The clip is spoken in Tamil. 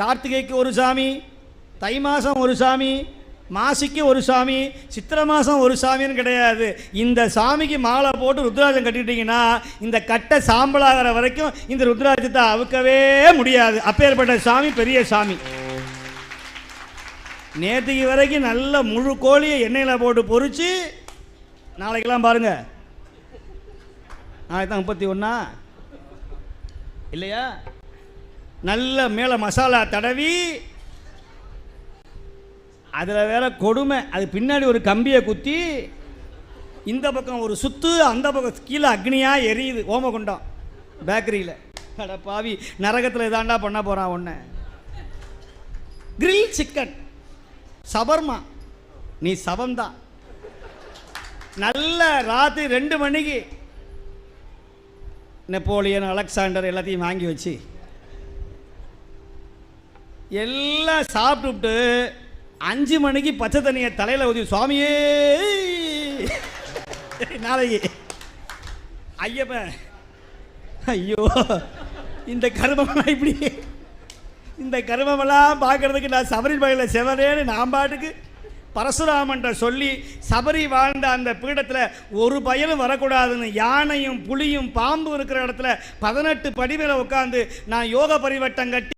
கார்த்திகைக்கு ஒரு சாமி தை மாதம் ஒரு சாமி மாசிக்கு ஒரு சாமி சித்திரை மாதம் ஒரு சாமின்னு கிடையாது. இந்த சாமிக்கு மாலை போட்டு ருத்ராஜம் கட்டிட்டீங்கன்னா இந்த கட்டை சாம்பலாகிற வரைக்கும் இந்த ருத்ராஜத்தை அவுக்கவே முடியாது. அப்பேற்பட்ட சாமி பெரிய சாமி. நேற்றுக்கு வரைக்கும் நல்ல முழு கோழியை எண்ணெயில் போட்டு பொறிச்சு நாளைக்கெல்லாம் பாருங்க. நாளைக்கு தான் முப்பத்தி ஒன்றா இல்லையா? நல்ல மேலே மசாலா தடவி அதில் வேற கொடுமை. அது பின்னாடி ஒரு கம்பியை குத்தி இந்த பக்கம் ஒரு சுத்து அந்த பக்கம் கீழே அக்னியாக எரியுது ஓமகுண்டம் பேக்கரியில். அட பாவி நரகத்தில் இதாண்டா பண்ண போகிறான் ஒன்று கிரில் சிக்கன் சபர்மா நீ சபம்தான் நல்ல ராத்திரி ரெண்டு மணிக்கு. நெப்போலியன் அலெக்சாண்டர் எல்லாத்தையும் வாங்கி வச்சு. எல்லாம் சாப்பிட்டுவிட்டு அஞ்சு மணிக்கு பச்சை தண்ணியை தலையில் ஊதி சுவாமியே! நாளைக்கு. ஐயப்பன் ஐயோ இந்த கருமமெல்லாம் இப்படி. இந்த கருமெல்லாம் பார்க்கறதுக்கு நான் சபரி பகையில் செவரேன்னு நான் பாட்டுக்கு பரசுராமன்ற சொல்லி சபரி வாழ்ந்த அந்த பீடத்தில் ஒரு பயனும் வரக்கூடாதுன்னு யானையும் புலியும் பாம்பும் இருக்கிற இடத்துல பதினெட்டு படி மேலே உட்காந்து நான் யோக பரிவட்டம் கட்டி